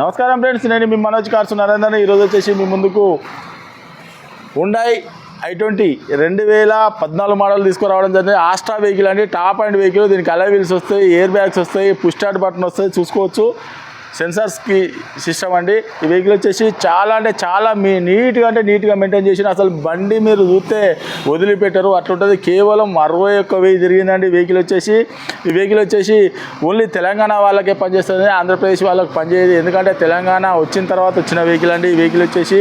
నమస్కారం ఫ్రెండ్స్ నేను మీ మనోజ్ కార్సు నరేందర్ ఈరోజు వచ్చేసి మీ ముందుకు ఉండాయి ఐ ట్వంటీ రెండు వేల పద్నాలుగు మోడల్ తీసుకురావడం జరిగింది. ఆస్ట్రా వెహికల్ అండి టాప్ అండ్ వెహికల్ దీనికి అలై వీల్స్ వస్తాయి ఎయిర్ బ్యాగ్స్ వస్తాయి పుష్ స్టార్ట్ బటన్ వస్తాయి చూసుకోవచ్చు. సెన్సార్స్కి సిస్టమ్ అండి. ఈ వెహికల్ వచ్చేసి చాలా అంటే చాలా మీ నీట్గా అంటే నీట్గా మెయింటైన్ చేసిన అసలు బండి మీరు చూస్తే వదిలిపెట్టరు. అట్లుంటుంది కేవలం అరవై ఒక్క వెయ్యి జరిగిందండి వెహికల్ వచ్చేసి. ఈ వెహికల్ వచ్చేసి ఓన్లీ తెలంగాణ వాళ్ళకే పనిచేస్తుంది. ఆంధ్రప్రదేశ్ వాళ్ళకి పనిచేయదు. ఎందుకంటే తెలంగాణ వచ్చిన తర్వాత వచ్చిన వెహికల్ అండి. ఈ వెహికల్ వచ్చేసి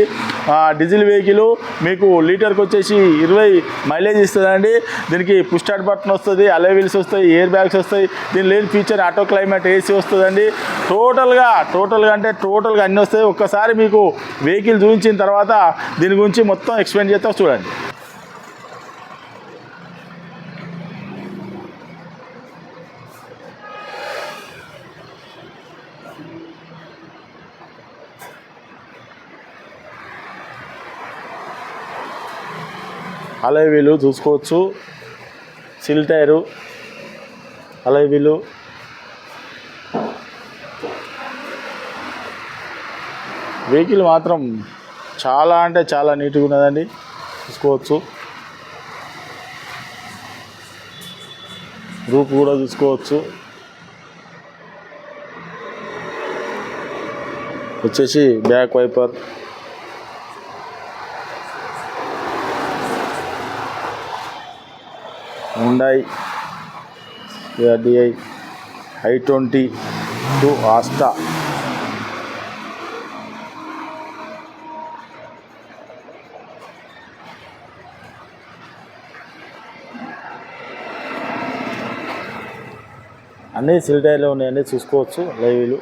డీజిల్ వెహికల్ మీకు లీటర్కి వచ్చేసి ఇరవై మైలేజ్ ఇస్తుందండి. దీనికి పుష్ బటన్ వస్తుంది అలే వీల్స్ వస్తాయి ఎయిర్ బ్యాగ్స్ వస్తాయి. దీని లేని ఫీచర్ ఆటో క్లైమేట్ ఏసీ వస్తుందండి. టోటల్గా టోటల్గా అంటే టోటల్గా అన్నీ వస్తాయి. ఒక్కసారి మీకు వెహికల్ చూపించిన తర్వాత దీని గురించి మొత్తం ఎక్స్ప్లెయిన్ చేస్తాం. చూడండి. అలై వీలు చూసుకోవచ్చు. సిల్ టైరు అలై వెహికల్ మాత్రం చాలా అంటే చాలా నీట్గా ఉన్నదండి చూసుకోవచ్చు రూప్ కూడా చూసుకోవచ్చు వచ్చేసి బ్యాక్ వైపర్ ఉండాయి DI I twenty two Asta అన్నీ సిల్టైలో ఉన్నాయండి చూసుకోవచ్చు లైవ్లు.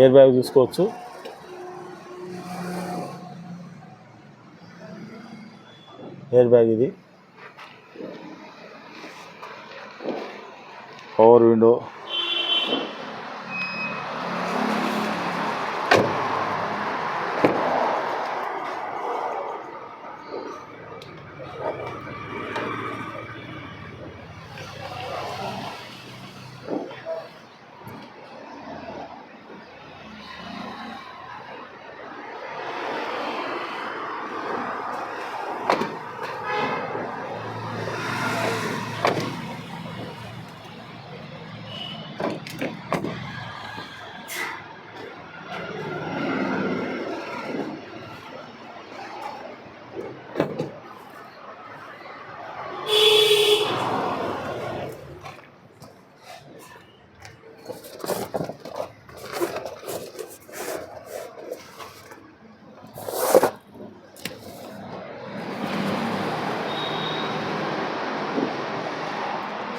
ఎయిర్ బ్యాగ్ చూసుకోవచ్చు. ఎయిర్ బ్యాగ్ ఇది. Power window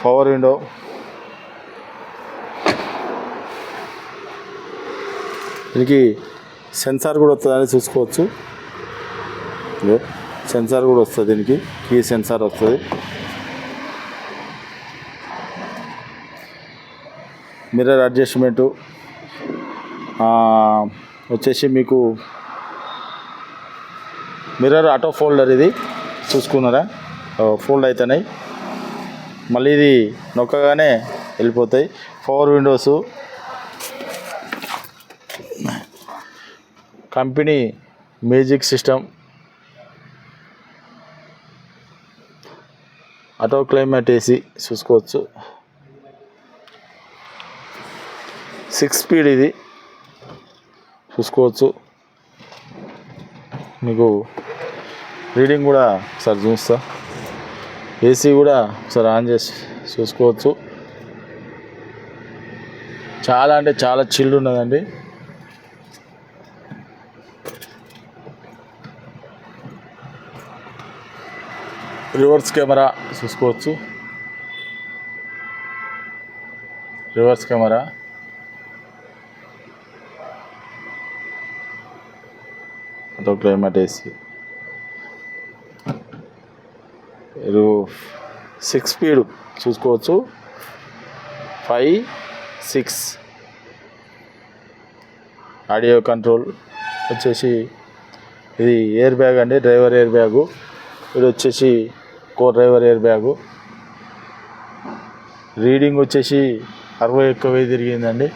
power window. దీనికి సెన్సార్ కూడా వస్తుందని చూసుకోవచ్చు. సెన్సార్ కూడా వస్తుంది దీనికి కీ సెన్సార్ వస్తుంది. మిర్రర్ అడ్జస్ట్మెంటు వచ్చేసి మీకు మిర్రర్ ఆటో ఫోల్డర్ ఇది. చూసుకున్నారా? ఫోల్డ్ అవుతున్నాయి మళ్ళీ ఇది నొక్కగానే వెళ్ళిపోతాయి. Power windows company music system. Auto climate AC చూసుకోవచ్చు. సిక్స్ స్పీడ్ ఇది. చూసుకోవచ్చు. మీకు రీడింగ్ కూడా ఒకసారి చూస్తా ఏసీ కూడా ఒకసారి ఆన్ చేసి చూసుకోవచ్చు. చాలా అంటే చాలా చిల్డ్ ఉన్నదండి. రివర్స్ కెమెరా చూసుకోవచ్చు. Reverse camera. అదో క్లైమేట్ ఏసీ. మీరు సిక్స్ స్పీడ్ చూసుకోవచ్చు. ఫైవ్ సిక్స్ ఆడియో కంట్రోల్ వచ్చేసి ఇది ఎయిర్ బ్యాగ్ అండి డ్రైవర్ ఎయిర్ బ్యాగు ఇది వచ్చేసి co driver air bag reading వచ్చేసి అరవై ఒక్క వెయ్యి తిరిగిందండి.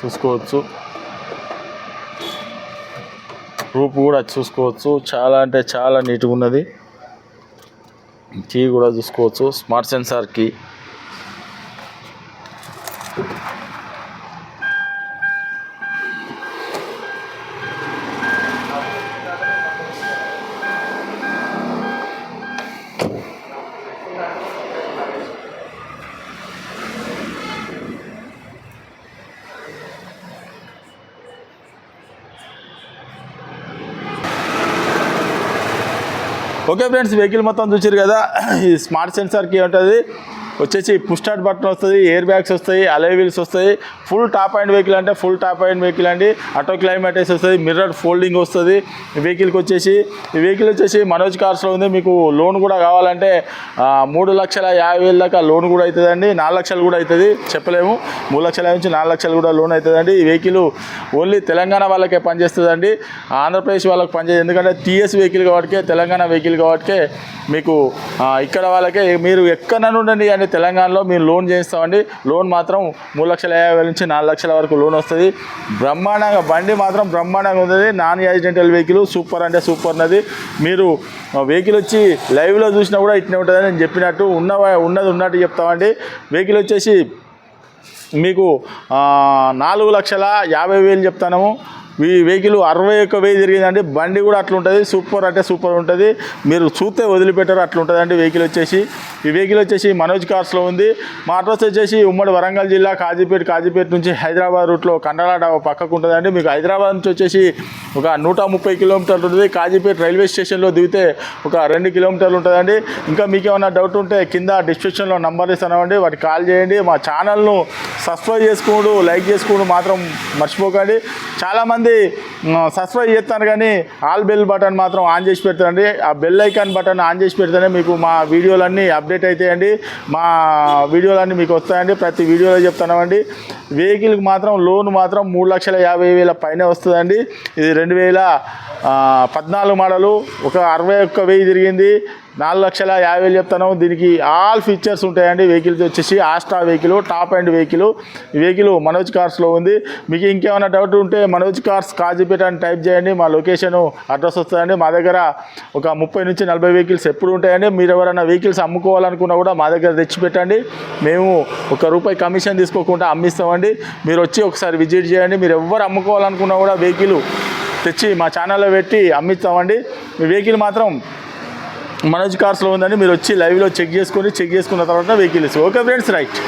చూసుకోవచ్చు. రూపు కూడా చూసుకోవచ్చు. చాలా అంటే చాలా నీట్గా ఉన్నది. కీ కూడా చూసుకోవచ్చు smart sensor key okay friends vehicle మొత్తం చూసారు కదా. ఈ స్మార్ట్ సెన్సార్కి ఉంటుంది వచ్చేసి పుష్ బటన్ వస్తుంది ఎయిర్ బ్యాగ్స్ వస్తాయి అలై వీల్స్ వస్తాయి. ఫుల్ టాప్ అండ్ వెహికల్ అంటే ఫుల్ టాప్ అండ్ వెహికల్ అండి. ఆటో క్లైమాటైస్ వస్తుంది మిర్రర్ ఫోల్డింగ్ వస్తుంది. వెహికల్కి వచ్చేసి ఈ వెహికల్ వచ్చేసి మనోజ్ కార్స్లో ఉంది. మీకు లోన్ కూడా కావాలంటే మూడు లక్షల యాభై వేల దాకా లోన్ కూడా అవుతుందండి నాలుగు లక్షలు కూడా అవుతుంది చెప్పలేము. మూడు లక్షల నుంచి నాలుగు లక్షలు కూడా లోన్ అవుతుందండి ఈ వెహికల్ ఓన్లీ తెలంగాణ వాళ్ళకే పనిచేస్తుందండి. ఆంధ్రప్రదేశ్ వాళ్ళకి పనిచేస్తుంది ఎందుకంటే టీఎస్ వెహికల్ కాబట్టి తెలంగాణ వెహికల్ కాబట్టి మీకు ఇక్కడ వాళ్ళకే మీరు ఎక్కడ ఉండండి అంటే తెలంగాణలో మీరు లోన్ చేయిస్తామండి లోన్ మాత్రం మూడు లక్షల యాభై వేల నుంచి నాలుగు లక్షల వరకు లోన్ వస్తుంది. బ్రహ్మాండంగా బండి మాత్రం బ్రహ్మాండంగా ఉంది నాన్ యాక్సిడెంటల్ వెహికల్ సూపర్ అంటే సూపర్ ఉన్నది. మీరు వెహికల్ వచ్చి లైవ్లో చూసినా కూడా ఇట్నే ఉంటుందని నేను చెప్పినట్టు ఉన్న ఉన్నది ఉన్నట్టు చెప్తామండి. వెహికల్ వచ్చేసి మీకు నాలుగు లక్షల యాభై వేలు చెప్తాము ఈ వెహికల్ అరవై ఒక్క వెయ్యి తిరిగిందండి బండి కూడా అట్లుంటుంది సూపర్ అంటే సూపర్ ఉంటుంది. మీరు చూస్తే వదిలిపెట్టారు అట్లుంటుందండి వెహికల్ వచ్చేసి. ఈ వెహికల్ వచ్చేసి మనోజ్ కార్స్లో ఉంది. మా అడ్రస్ వచ్చేసి ఉమ్మడి వరంగల్ జిల్లా కాజీపేట కాజీపేట నుంచి హైదరాబాద్ రూట్లో కండలా పక్కకు ఉంటుందండి మీకు హైదరాబాద్ నుంచి వచ్చేసి ఒక నూట ముప్పై కిలోమీటర్లు ఉంటుంది. కాజీపేట రైల్వే స్టేషన్లో దిగితే ఒక రెండు కిలోమీటర్లు ఉంటుందండి. ఇంకా మీకు ఏమైనా డౌట్ ఉంటే కింద డిస్క్రిప్షన్లో నంబర్ ఇస్తానండి వాటికి కాల్ చేయండి. మా ఛానల్ను సబ్స్క్రైబ్ చేసుకోండు లైక్ చేసుకోండు మాత్రం మర్చిపోకండి. చాలామంది సబ్స్క్రైబ్ చేస్తాను కానీ ఆల్ బెల్ బటన్ మాత్రం ఆన్ చేసి పెడతానండి ఆ బెల్ ఐకాన్ బటన్ ఆన్ చేసి పెడితేనే మీకు మా వీడియోలన్నీ అప్డేట్ అవుతాయండి మా వీడియోలన్నీ మీకు వస్తాయండి. ప్రతి వీడియోలో చెప్తున్నామండి. వెహికల్కి మాత్రం లోన్ మాత్రం మూడు లక్షల యాభై వేల పైన వస్తుందండి. ఇది రెండు వేల పద్నాలుగు మోడలు. ఒక అరవై ఒక్క వెయ్యి తిరిగింది. నాలుగు లక్షల యాభై వేలు చెప్తాను దీనికి ఆల్ ఫీచర్స్ ఉంటాయండి. వెహికల్స్ వచ్చేసి Astra vehicle top end vehicle. ఈ వెహికల్ మనోజ్ కార్స్లో ఉంది. మీకు ఇంకేమైనా డౌట్ ఉంటే మనోజ్ కార్స్ కాజీపేట అని టైప్ చేయండి. మా లొకేషన్ అడ్రస్ వస్తుందండి. మా దగ్గర ఒక ముప్పై నుంచి నలభై వెహికల్స్ ఎప్పుడు ఉంటాయండి. మీరు ఎవరైనా వెహికల్స్ అమ్ముకోవాలనుకున్నా కూడా మా దగ్గర తెచ్చిపెట్టండి మేము ఒక రూపాయి కమిషన్ తీసుకోకుండా అమ్మిస్తామండి. మీరు వచ్చి ఒకసారి విజిట్ చేయండి. మీరు ఎవరు అమ్ముకోవాలనుకున్నా కూడా వెహికల్ తెచ్చి మా ఛానల్లో పెట్టి అమ్మిస్తామండి. మీ వెహికల్ మాత్రం మనోజ్ కార్స్లో ఉందని మీరు వచ్చి లైవ్లో చెక్ చేసుకొని చెక్ చేసుకున్న తర్వాత వెహికల్ ఓకే ఫ్రెండ్స్ రైట్